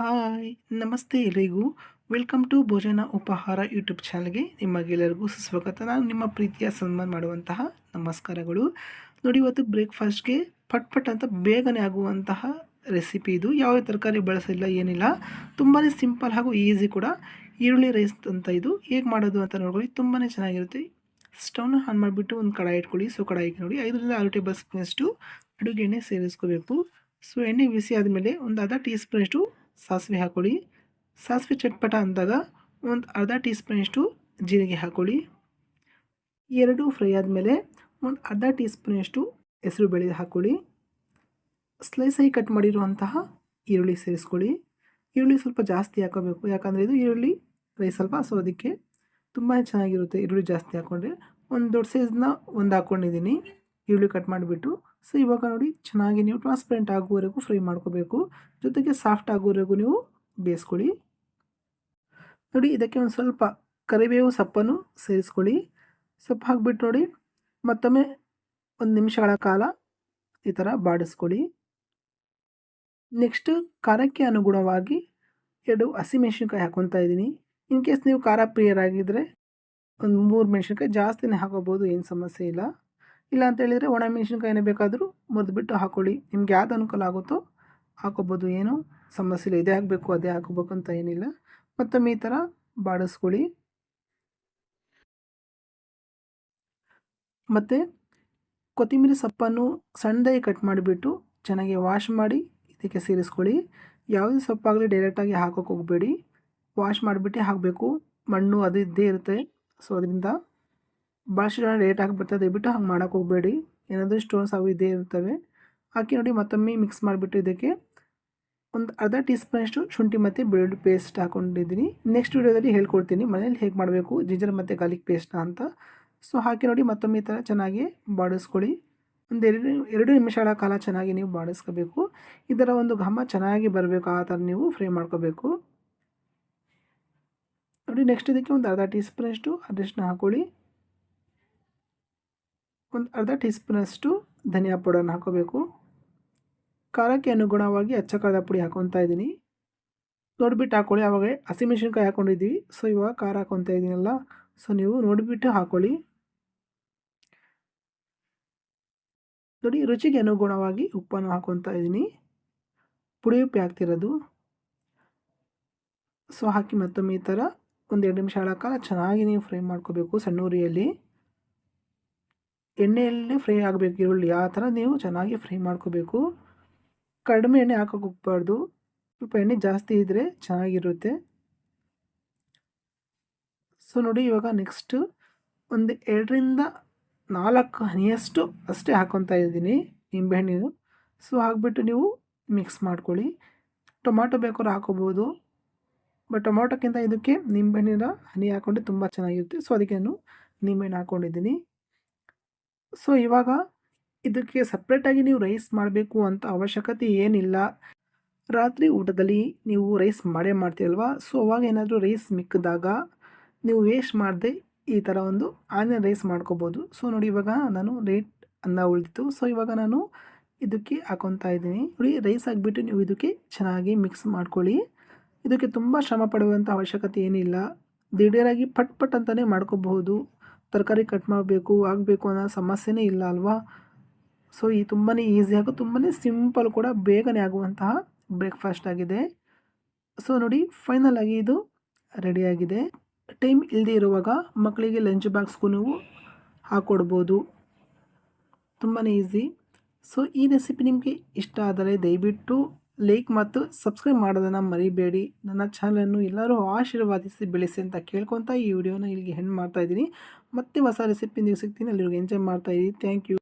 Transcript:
Hi, ನಮಸ್ತೆ ಎಲ್ರಿಗೂ. Welcome to ಭೋಜನ ಉಪಹಾರ ಯೂಟ್ಯೂಬ್ ಚಾನಲ್ಗೆ ನಿಮಗೆಲ್ಲರಿಗೂ ಸುಸ್ವಾಗತ. ನಾನು ನಿಮ್ಮ ಪ್ರೀತಿಯ ಸನ್ಮಾನ ಮಾಡುವಂತಹ ನಮಸ್ಕಾರಗಳು. ನೋಡಿ, ಇವತ್ತು ಬ್ರೇಕ್ಫಾಸ್ಟ್ಗೆ ಪಟ್ ಪಟ್ ಅಂತ ಬೇಗನೆ ಆಗುವಂತಹ ರೆಸಿಪಿ ಇದು. ಯಾವುದೇ ತರಕಾರಿ ಬಳಸಿಲ್ಲ, ಏನಿಲ್ಲ. ತುಂಬಾ ಸಿಂಪಲ್ ಹಾಗೂ ಈಸಿ ಕೂಡ. ಈರುಳ್ಳಿ ರೈಸ್ ಅಂತ ಇದು. ಹೇಗೆ ಮಾಡೋದು ಅಂತ ನೋಡ್ಕೊಳ್ಳಿ. ತುಂಬಾ ಚೆನ್ನಾಗಿರುತ್ತೆ. ಸ್ಟವ್ನ ಆನ್ ಮಾಡಿಬಿಟ್ಟು ಒಂದು ಕಡಾಯಿ ಇಟ್ಕೊಳ್ಳಿ. ಸೊ, ಕಡಾಯಿಗೆ ನೋಡಿ, ಐದರಿಂದ ಆರು ಟೇಬಲ್ ಸ್ಪೂನಷ್ಟು ಅಡುಗೆ ಎಣ್ಣೆ ಸೇರಿಸ್ಕೋಬೇಕು. ಸೊ, ಎಣ್ಣೆ ಬಿಸಿ ಆದಮೇಲೆ ಒಂದು ಅರ್ಧ ಟೀ ಸ್ಪೂನಷ್ಟು ಸಾಸಿವೆ ಹಾಕೊಳ್ಳಿ. ಸಾಸಿವೆ ಚಟ್ಪಟ ಅಂದಾಗ ಒಂದು ಅರ್ಧ ಟೀ ಸ್ಪೂನಷ್ಟು ಜೀರಿಗೆ ಹಾಕೊಳ್ಳಿ. ಎರಡು ಫ್ರೈ ಆದಮೇಲೆ ಒಂದು ಅರ್ಧ ಟೀ ಸ್ಪೂನಷ್ಟು ಹೆಸರು ಬೇಳೆ ಹಾಕ್ಕೊಳ್ಳಿ ಸ್ಲೈಸಾಗಿ ಕಟ್ ಮಾಡಿರುವಂತಹ ಈರುಳ್ಳಿ ಸೇರಿಸ್ಕೊಳ್ಳಿ. ಈರುಳ್ಳಿ ಸ್ವಲ್ಪ ಜಾಸ್ತಿ ಹಾಕೋಬೇಕು. ಯಾಕಂದರೆ ಇದು ಈರುಳ್ಳಿ ರೈಸ್ ಸ್ವಲ್ಪ ಸೊ ಅದಕ್ಕೆ ತುಂಬ ಚೆನ್ನಾಗಿರುತ್ತೆ ಈರುಳ್ಳಿ ಜಾಸ್ತಿ ಹಾಕ್ಕೊಂಡ್ರೆ ಒಂದು ದೊಡ್ಡ ಸೈಜ್ನ ಒಂದು ಹಾಕ್ಕೊಂಡಿದ್ದೀನಿ ಈರುಳ್ಳಿ ಕಟ್ ಮಾಡಿಬಿಟ್ಟು ಸೊ, ಇವಾಗ ನೋಡಿ ಚೆನ್ನಾಗಿ ನೀವು ಟ್ರಾನ್ಸ್ಪರೆಂಟ್ ಆಗುವವರೆಗೂ ಫ್ರೈ ಮಾಡ್ಕೋಬೇಕು. ಜೊತೆಗೆ ಸಾಫ್ಟ್ ಆಗುವವರೆಗೂ ನೀವು ಬೇಯಿಸ್ಕೊಳ್ಳಿ. ನೋಡಿ, ಇದಕ್ಕೆ ಒಂದು ಸ್ವಲ್ಪ ಕರಿಬೇವು ಸೊಪ್ಪನ್ನು ಸೇರಿಸ್ಕೊಳ್ಳಿ. ಸೊಪ್ಪು ಹಾಕ್ಬಿಟ್ಟು ನೋಡಿ, ಮತ್ತೊಮ್ಮೆ ಒಂದು ನಿಮಿಷಗಳ ಕಾಲ ಈ ಥರ ಬಾಡಿಸ್ಕೊಳ್ಳಿ. ನೆಕ್ಸ್ಟ್ ಖಾರಕ್ಕೆ ಅನುಗುಣವಾಗಿ ಎರಡು ಹಸಿಮೆಣ್ಸಿನ್ಕಾಯಿ ಹಾಕ್ಕೊತಾ ಇದ್ದೀನಿ. ಇನ್ ಕೇಸ್ ನೀವು ಖಾರ ಪ್ರಿಯರಾಗಿದ್ದರೆ ಒಂದು ಮೂರು ಮೆಣಸಿನ್ಕಾಯಿ ಜಾಸ್ತಿನೇ ಹಾಕೋಬೋದು, ಏನು ಸಮಸ್ಯೆ ಇಲ್ಲ. ಇಲ್ಲ ಅಂತ ಹೇಳಿದರೆ ಒಣ ಮೆಣಸಿನ್ಕಾಯಿನೇ ಬೇಕಾದರೂ ಮುರಿದ್ಬಿಟ್ಟು ಹಾಕ್ಕೊಳ್ಳಿ ನಿಮ್ಗೆ ಯಾವ್ದು ಅನುಕೂಲ ಆಗುತ್ತೋ ಹಾಕೋಬೋದು. ಏನು ಸಮಸ್ಯೆ ಇಲ್ಲ. ಇದೇ ಹಾಕಬೇಕು, ಅದೇ ಹಾಕೋಬೇಕು ಅಂತ ಏನಿಲ್ಲ. ಮತ್ತೊಮ್ಮೆ ಈ ಥರ ಬಾಡಿಸ್ಕೊಳ್ಳಿ. ಮತ್ತು ಕೊತ್ತಂಬರಿ ಸೊಪ್ಪನ್ನು ಸಣ್ಣದಾಗಿ ಕಟ್ ಮಾಡಿಬಿಟ್ಟು ಚೆನ್ನಾಗಿ ವಾಶ್ ಮಾಡಿ ಇದಕ್ಕೆ ಸೇರಿಸ್ಕೊಳ್ಳಿ. ಯಾವುದೇ ಸೊಪ್ಪಾಗಲಿ ಡೈರೆಕ್ಟಾಗಿ ಹಾಕೋಕೆ ಹೋಗಬೇಡಿ. ವಾಶ್ ಮಾಡಿಬಿಟ್ಟೆ ಹಾಕಬೇಕು. ಮಣ್ಣು ಅದು ಇದ್ದೇ ಇರುತ್ತೆ. ಸೊ, ಅದರಿಂದ ಭಾಳಷ್ಟು ಜನ ರೇಟ್ ಬರ್ತದೆ, ದಯವಿಟ್ಟು ಹಂಗೆ ಮಾಡೋಕೆ ಹೋಗಬೇಡಿ. ಏನಾದರೂ ಸ್ಟೋನ್ಸ್ ಅವು ಇದೇ ಇರ್ತವೆ. ಹಾಕಿ ನೋಡಿ ಮತ್ತೊಮ್ಮೆ ಮಿಕ್ಸ್ ಮಾಡಿಬಿಟ್ಟು ಇದಕ್ಕೆ ಒಂದು ಅರ್ಧ ಟೀ ಸ್ಪೂನಷ್ಟು ಶುಂಠಿ ಮತ್ತು ಬೆಳ್ಳುಳ್ಳಿ ಪೇಸ್ಟ್ ಹಾಕ್ಕೊಂಡಿದ್ದೀನಿ ನೆಕ್ಸ್ಟ್ ವೀಡಿಯೋದಲ್ಲಿ ಹೇಳ್ಕೊಡ್ತೀನಿ ಮನೇಲಿ ಹೇಗೆ ಮಾಡಬೇಕು ಜಿಂಜರ್ ಮತ್ತು ಗಾರ್ಲಿಕ್ ಪೇಸ್ಟ್ನ ಅಂತ. ಸೊ ಹಾಕಿ ನೋಡಿ ಮತ್ತೊಮ್ಮೆ ಈ ಥರ ಚೆನ್ನಾಗಿ ಬಾಡಿಸ್ಕೊಳ್ಳಿ. ಒಂದು ಎರಡು ಎರಡು ನಿಮಿಷಗಳ ಕಾಲ ಚೆನ್ನಾಗಿ ನೀವು ಬಾಡಿಸ್ಕೋಬೇಕು. ಇದರ ಒಂದು ಘಮ ಚೆನ್ನಾಗಿ ಬರಬೇಕು, ಆ ಥರ ನೀವು ಫ್ರೈ ಮಾಡ್ಕೋಬೇಕು. ನೋಡಿ ನೆಕ್ಸ್ಟ್ ಇದಕ್ಕೆ ಒಂದು ಅರ್ಧ ಟೀ ಸ್ಪೂನಷ್ಟು ಅರಿಶಿನ ಹಾಕ್ಕೊಳ್ಳಿ ಒಂದು ಅರ್ಧ ಟೀ ಸ್ಪೂನಷ್ಟು ಧನಿಯಾ ಪೌಡರ್ನ ಹಾಕೋಬೇಕು. ಖಾರಕ್ಕೆ ಅನುಗುಣವಾಗಿ ಅಚ್ಚ ಖಾರದ ಪುಡಿ ಹಾಕೊತಾ ಇದ್ದೀನಿ. ನೋಡಿಬಿಟ್ಟು ಹಾಕೊಳ್ಳಿ, ಆವಾಗ ಹಸಿಮೆಣ್ಸಿನ್ಕಾಯಿ ಹಾಕ್ಕೊಂಡಿದ್ದೀವಿ ಸೊ ಇವಾಗ ಖಾರ ಹಾಕೊತಾ ಇದ್ದೀನಲ್ಲ ಸೊ ನೀವು ನೋಡಿಬಿಟ್ಟು ಹಾಕೊಳ್ಳಿ. ನೋಡಿ, ರುಚಿಗೆ ಅನುಗುಣವಾಗಿ ಉಪ್ಪನ್ನು ಹಾಕೊತಾ ಇದ್ದೀನಿ. ಪುಡಿ ಉಪ್ಪಿ ಹಾಕ್ತಿರೋದು. ಸೊ ಹಾಕಿ ಮತ್ತೊಮ್ಮೆ ಈ ಥರ ಒಂದು ಎರಡು ನಿಮಿಷಗಳ ಕಾಲ ಚೆನ್ನಾಗಿ ನೀವು ಫ್ರೈ ಮಾಡ್ಕೋಬೇಕು ಸಣ್ಣ ಉರಿಯಲ್ಲಿ. ಎಣ್ಣೆಯಲ್ಲೇ ಫ್ರೈ ಆಗಬೇಕು, ಈರುಳ್ಳಿ. ಆ ಥರ ನೀವು ಚೆನ್ನಾಗಿ ಫ್ರೈ ಮಾಡ್ಕೋಬೇಕು. ಕಡಿಮೆ ಎಣ್ಣೆ ಹಾಕೋಕೆ ಹೋಗ್ಬಾರ್ದು. ಸ್ವಲ್ಪ ಎಣ್ಣೆ ಜಾಸ್ತಿ ಇದ್ದರೆ ಚೆನ್ನಾಗಿರುತ್ತೆ. ಸೊ, ನೋಡಿ ಇವಾಗ ನೆಕ್ಸ್ಟು ಒಂದು ಎರಡರಿಂದ ನಾಲ್ಕು ಹನಿಯಷ್ಟು ಅಷ್ಟೇ ಹಾಕೊತಾ ಇದ್ದೀನಿ ನಿಂಬೆಹಣ್ಣಿನ ಸೊ, ಹಾಕ್ಬಿಟ್ಟು ನೀವು ಮಿಕ್ಸ್ ಮಾಡ್ಕೊಳ್ಳಿ. ಟೊಮಾಟೊ ಬೇಕಾದ್ರೂ ಹಾಕೋಬೋದು. ಬಟ್ ಟೊಮಾಟೋಕ್ಕಿಂತ ಇದಕ್ಕೆ ನಿಂಬೆಹಣ್ಣಿನ ಹನಿ ಹಾಕ್ಕೊಂಡ್ರೆ ತುಂಬ ಚೆನ್ನಾಗಿರುತ್ತೆ. ಸೊ, ಅದಕ್ಕೆ ನಾನು ನಿಂಬೆಹಣ್ಣು ಹಾಕ್ಕೊಂಡಿದ್ದೀನಿ ಸೊ ಇವಾಗ ಇದಕ್ಕೆ ಸಪ್ರೇಟಾಗಿ ನೀವು ರೈಸ್ ಮಾಡಬೇಕು ಅಂತ ಅವಶ್ಯಕತೆ ಏನಿಲ್ಲ. ರಾತ್ರಿ ಊಟದಲ್ಲಿ ನೀವು ರೈಸ್ ಮಾಡೇ ಮಾಡ್ತೀರಲ್ವಾ? ಸೊ ಅವಾಗ ಏನಾದರೂ ರೈಸ್ ಮಿಕ್ಕಿದಾಗ ನೀವು ವೇಸ್ಟ್ ಮಾಡದೆ ಈ ಥರ ಒಂದು ಆನಿಯನ್ ರೈಸ್ ಮಾಡ್ಕೋಬೋದು. ಸೊ ನೋಡಿ ಇವಾಗ ನಾನು ರೇಟ್ ಅನ್ನ ಉಳಿದಿತ್ತು. ಸೊ ಇವಾಗ ನಾನು ಇದಕ್ಕೆ ಹಾಕೊತಾ ಇದ್ದೀನಿ. ನೋಡಿ ರೈಸ್ ಹಾಕ್ಬಿಟ್ಟು ನೀವು ಇದಕ್ಕೆ ಚೆನ್ನಾಗಿ ಮಿಕ್ಸ್ ಮಾಡ್ಕೊಳ್ಳಿ. ಇದಕ್ಕೆ ತುಂಬ ಶ್ರಮ ಪಡುವಂಥ ಅವಶ್ಯಕತೆ ಏನಿಲ್ಲ. ದಿಢೀರಾಗಿ ಪಟ್ ಪಟ್ ಅಂತಲೇ ಮಾಡ್ಕೋಬಹುದು. ತರಕಾರಿ ಕಟ್ ಮಾಡಬೇಕು ಆಗಬೇಕು ಅನ್ನೋ ಸಮಸ್ಯೆನೇ ಇಲ್ಲ ಅಲ್ವಾ? ಸೊ ಈ ತುಂಬಾ ಈಸಿ ಹಾಗೂ ತುಂಬಾ ಸಿಂಪಲ್ ಕೂಡ ಬೇಗನೆ ಆಗುವಂತಹ ಬ್ರೇಕ್ಫಾಸ್ಟ್ ಆಗಿದೆ. ಸೊ ನೋಡಿ ಫೈನಲ್ ಆಗಿ ಇದು ರೆಡಿಯಾಗಿದೆ ಟೈಮ್ ಇಲ್ಲದೆ ಇರುವಾಗ ಮಕ್ಕಳಿಗೆ ಲಂಚ್ ಬಾಕ್ಸ್ಗೂ ನೀವು ಹಾಕ್ಕೊಡ್ಬೋದು ತುಂಬಾ ಈಸಿ ಸೊ ಈ ರೆಸಿಪಿ ನಿಮಗೆ ಇಷ್ಟ ಆದರೆ ದಯವಿಟ್ಟು ಲೈಕ್ ಮತ್ತು ಸಬ್ಸ್ಕ್ರೈಬ್ ಮಾಡೋದನ್ನು ಮರಿಬೇಡಿ. ನನ್ನ ಚಾನಲನ್ನು ಎಲ್ಲರೂ ಆಶೀರ್ವಾದಿಸಿ ಬೆಳೆಸಿ ಅಂತ ಕೇಳ್ಕೊತಾ ಈ ವಿಡಿಯೋನ ಇಲ್ಲಿಗೆ ಹೆಣ್ಣು ಮಾಡ್ತಾಯಿದ್ದೀನಿ ಮತ್ತೆ ಹೊಸ ರೆಸಿಪಿ ನೀವು ಸಿಗ್ತೀನಿ. ಅಲ್ಲಿಗೆ ಎಂಜಾಯ್ ಮಾಡ್ತಾಯಿದ್ದೀನಿ ಥ್ಯಾಂಕ್ ಯು